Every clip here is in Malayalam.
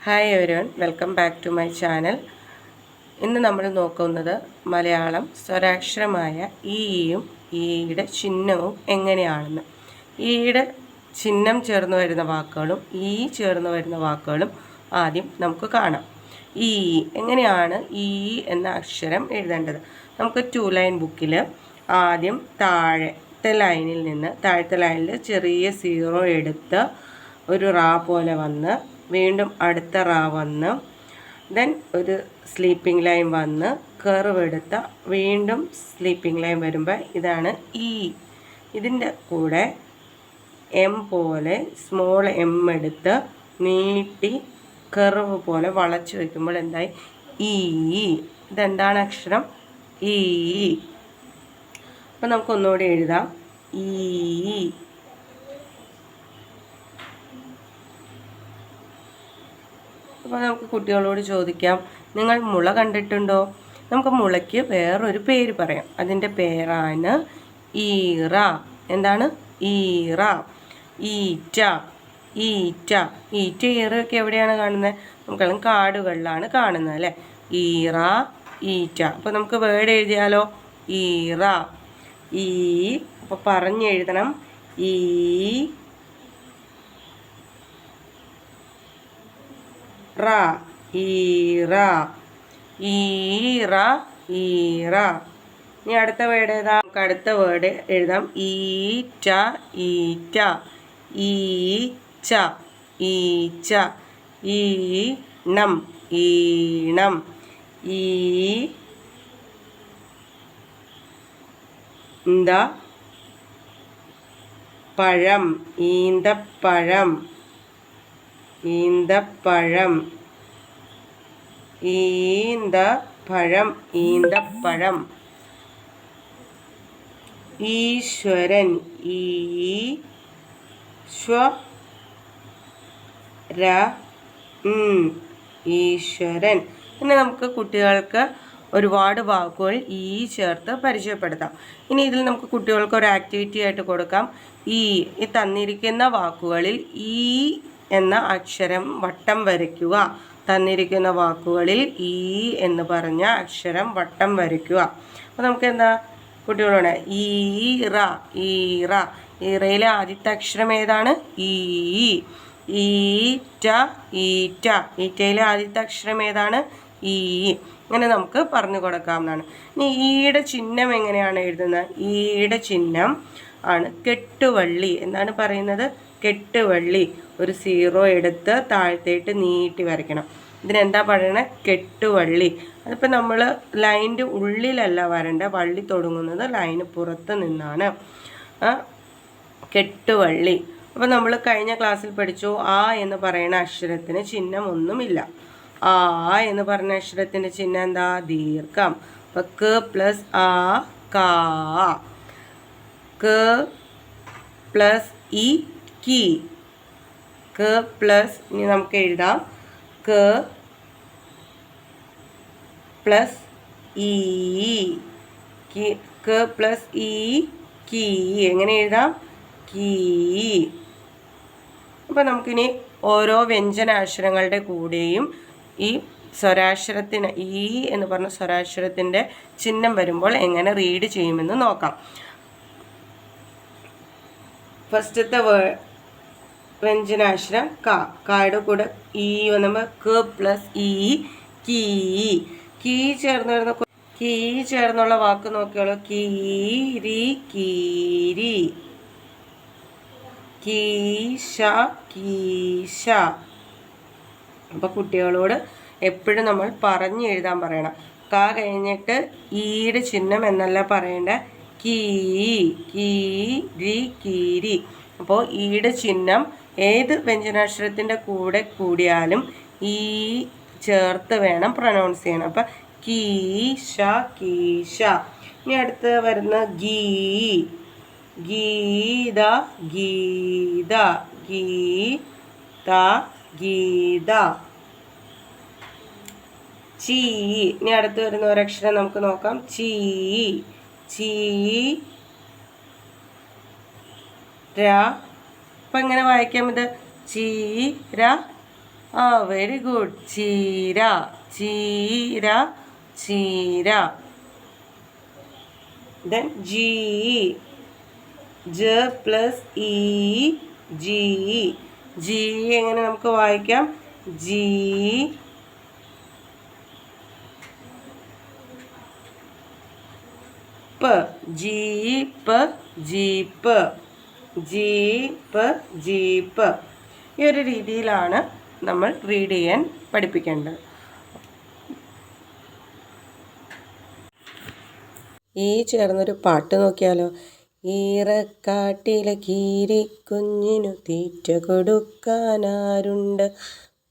Hi everyone welcome back to my channel ഇന്ന് നമ്മൾ നോക്കുന്നത് മലയാളം സ്വരാക്ഷരമായ ഈയും ഈയുടെ ചിഹ്നവും എങ്ങനെയാണെന്ന്. ഈയുടെ ചിഹ്നം ചേർന്ന് വരുന്ന വാക്കുകളും ഈ ചേർന്ന് വരുന്ന വാക്കുകളും ആദ്യം നമുക്ക് കാണാം. ഈ എങ്ങനെയാണ് ഈ എന്ന അക്ഷരം എഴുതേണ്ടത്? നമുക്ക് ടു ലൈൻ ബുക്കിൽ ആദ്യം താഴത്തെ ലൈനിൽ നിന്ന് താഴത്തെ ലൈനിൽ ചെറിയ സീറോ എടുത്ത് ഒരു റാ പോലെ വന്ന് വീണ്ടും അടുത്ത റാ വന്ന് ദെൻ ഒരു സ്ലീപ്പിംഗ് ലൈൻ വന്ന് കർവ് എടുത്ത വീണ്ടും സ്ലീപ്പിംഗ് ലൈൻ വരുമ്പോൾ ഇതാണ് ഇ ഇതിന്റെ കൂടെ എം പോലെ സ്മോൾ എം എടുത്ത് നീട്ടി കർവ് പോലെ വളച്ചു വയ്ക്കുമ്പോൾ എന്തായി? ഈ ഇതെന്താണ് അക്ഷരം? ഈ അപ്പം നമുക്കൊന്നുകൂടി എഴുതാം. ഈ അപ്പോൾ നമുക്ക് കുട്ടികളോട് ചോദിക്കാം. നിങ്ങൾ മുള കണ്ടിട്ടുണ്ടോ? നമുക്ക് മുളയ്ക്ക് വേറൊരു പേര് പറയാം. അതിന്റെ പേരാണ് ഈറ. എന്താണ്? ഈറ. ഈറ്റ. ഈറ്റ. ഈറ്റ ഈറയൊക്കെ എവിടെയാണ് കാണുന്നത്? നമുക്കെല്ലാം കാടുകളിലാണ് കാണുന്നത് അല്ലേ? ഈറ ഈറ്റ. അപ്പോൾ നമുക്ക് വേർഡ് എഴുതിയാലോ? ഈറ. ഈ അപ്പോൾ പറഞ്ഞെഴുതണം. ഈ റ ഈറ ഈറ ഈറ ഇനി അടുത്ത വേർഡ് ഏതാ? നമുക്ക് അടുത്ത വേർഡ് എഴുതാം. ഈറ്റ ഈറ്റ ഈച്ച ഈച്ച ഈണം ഈണം ഈ പഴം. ഈന്തപ്പഴം. ഈന്തപ്പഴം. ഈന്തപ്പഴം ഈന്തപ്പഴം. ഈശ്വരൻ ഈശ്വര ഈശ്വരൻ. പിന്നെ നമുക്ക് കുട്ടികൾക്ക് ഒരുപാട് വാക്കുകൾ ഈ ചേർത്ത് പരിചയപ്പെടുത്താം. ഇനി ഇതിൽ നമുക്ക് കുട്ടികൾക്ക് ഒരു ആക്ടിവിറ്റി ആയിട്ട് കൊടുക്കാം. ഈ ഈ തന്നിരിക്കുന്ന വാക്കുകളിൽ ഈ എന്ന അക്ഷരം വട്ടം വരയ്ക്കുക. തന്നിരിക്കുന്ന വാക്കുകളിൽ ഈ എന്ന് പറഞ്ഞ അക്ഷരം വട്ടം വരയ്ക്കുക. അപ്പോൾ നമുക്ക് എന്താ കുട്ടികളോട് ഈറ ഈറ ഈറയിലെ ആദ്യത്തെ അക്ഷരം ഏതാണ്? ഈ ഈറ്റ ഈറ്റ ഈറ്റയിലെ ആദ്യത്തെ അക്ഷരം ഏതാണ്? ഈ. അങ്ങനെ നമുക്ക് പറഞ്ഞു കൊടുക്കാവുന്നതാണ്. ഇനി ഈയുടെ ചിഹ്നം എങ്ങനെയാണ് എഴുതുന്നത്? ഈയുടെ ചിഹ്നം ആണ്. കെട്ടുവള്ളി എന്നാണ് പറയുന്നത്. കെട്ടുവള്ളി ഒരു സീറോ എടുത്ത് താഴത്തേട്ട് നീട്ടി വരയ്ക്കണം. ഇതിനെന്താ പറയണേ? കെട്ടുവള്ളി. അതിപ്പോൾ നമ്മൾ ലൈന്റെ ഉള്ളിലല്ല വരേണ്ട. വള്ളി തുടങ്ങുന്നത് ലൈന് പുറത്ത് നിന്നാണ്. കെട്ടുവള്ളി. അപ്പോൾ നമ്മൾ കഴിഞ്ഞ ക്ലാസ്സിൽ പഠിച്ചു. ആ എന്ന് പറയുന്ന അക്ഷരത്തിന് ചിഹ്നം ഒന്നുമില്ല. ആ എന്ന് പറഞ്ഞ അക്ഷരത്തിന്റെ ചിഹ്നം എന്താ? ദീർഘം. അപ്പോൾ ക പ്ലസ് ആ കാ. ക പ്ലസ് ഇ കി ക പ്ലസ് ഇനി നമുക്ക് എഴുതാം. ക പ്ലസ് ഇ ക പ്ലസ് ഇ കീ എങ്ങനെ എഴുതാം? കീ അപ്പോൾ നമുക്കിനി ഓരോ വ്യഞ്ജനാക്ഷരങ്ങളുടെ കൂടെയും ഈ സ്വരാക്ഷരത്തിന് ഈ എന്ന് പറഞ്ഞ സ്വരാക്ഷരത്തിന്റെ ചിഹ്നം വരുമ്പോൾ എങ്ങനെ റീഡ് ചെയ്യുമെന്ന് നോക്കാം. ഫസ്റ്റത്തെ വേ വ്യഞ്ജനാക്ഷരം ക. കായുടെ കൂടെ ഈ നമ്മൾ ക പ്ലസ് ഇ കീ കീ ചേർന്ന് വരുന്ന കീ ചേർന്നുള്ള വാക്ക് നോക്കിയോളൂ. കീരി കീരി കീശ കീശ അപ്പോൾ കുട്ടികളോട് എപ്പോഴും നമ്മൾ പറഞ്ഞു എഴുതാൻ പറയണം. ക കഴിഞ്ഞിട്ട് ഈയുടെ ചിഹ്നം എന്നല്ല പറയേണ്ട. കീ കീ രി കീരി അപ്പോൾ ഈയുടെ ചിഹ്നം ഏത് വ്യഞ്ജനാക്ഷരത്തിന്റെ കൂടെ കൂടിയാലും ഈ ചേർത്ത് വേണം പ്രൊനൗൺസ് ചെയ്യണം. അപ്പം കീശ കീശ ഇനി അടുത്ത് വരുന്ന ഗീ ഗീത ഗീത ഗീത ഗീത ചീ. ഇനി അടുത്ത് വരുന്ന ഒരക്ഷരം നമുക്ക് നോക്കാം. ചീ. ചീ ര. അപ്പം എങ്ങനെ വായിക്കാം ഇത്? ചീര ആ വെരി ഗുഡ് ചീര ചീര ചീര ദെൻ ജി ജ പ്ലസ് ഇ ജി ജി എങ്ങനെ നമുക്ക് വായിക്കാം? ജി പ് ജീപ്പ് ജീപ്പ് ജീപ്പ് ജീപ്പ്. ഈ ഒരു രീതിയിലാണ് നമ്മൾ റീഡ് ചെയ്യാൻ പഠിപ്പിക്കേണ്ടത്. ഈ ചേർന്നൊരു പാട്ട് നോക്കിയാലോ? ഈറക്കാട്ടിലെ കീരി കുഞ്ഞിനു തീറ്റ കൊടുക്കാനാരുണ്ട്.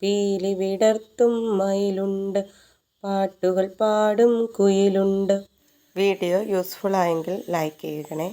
പീലി വിടർത്തും മയിലുണ്ട്. പാട്ടുകൾ പാടും കുയിലുണ്ട്. വീഡിയോ യൂസ്ഫുൾ ആയെങ്കിൽ ലൈക്ക് ചെയ്യണേ.